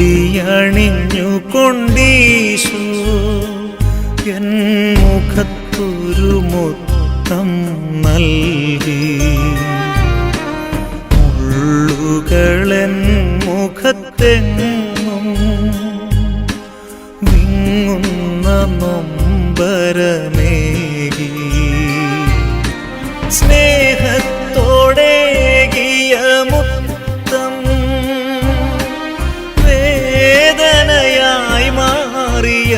മുടിയണിഞ്ഞു കൊണ്ടീശു N മുഖത്തൊരു മൊത്തം നൽകി. ഉള്ളുകളൻ മുഖത്തെങ്ങും വിങ്ങുന്ന നൊമ്പരമേകി. സ്നേഹത്തോടേകിയ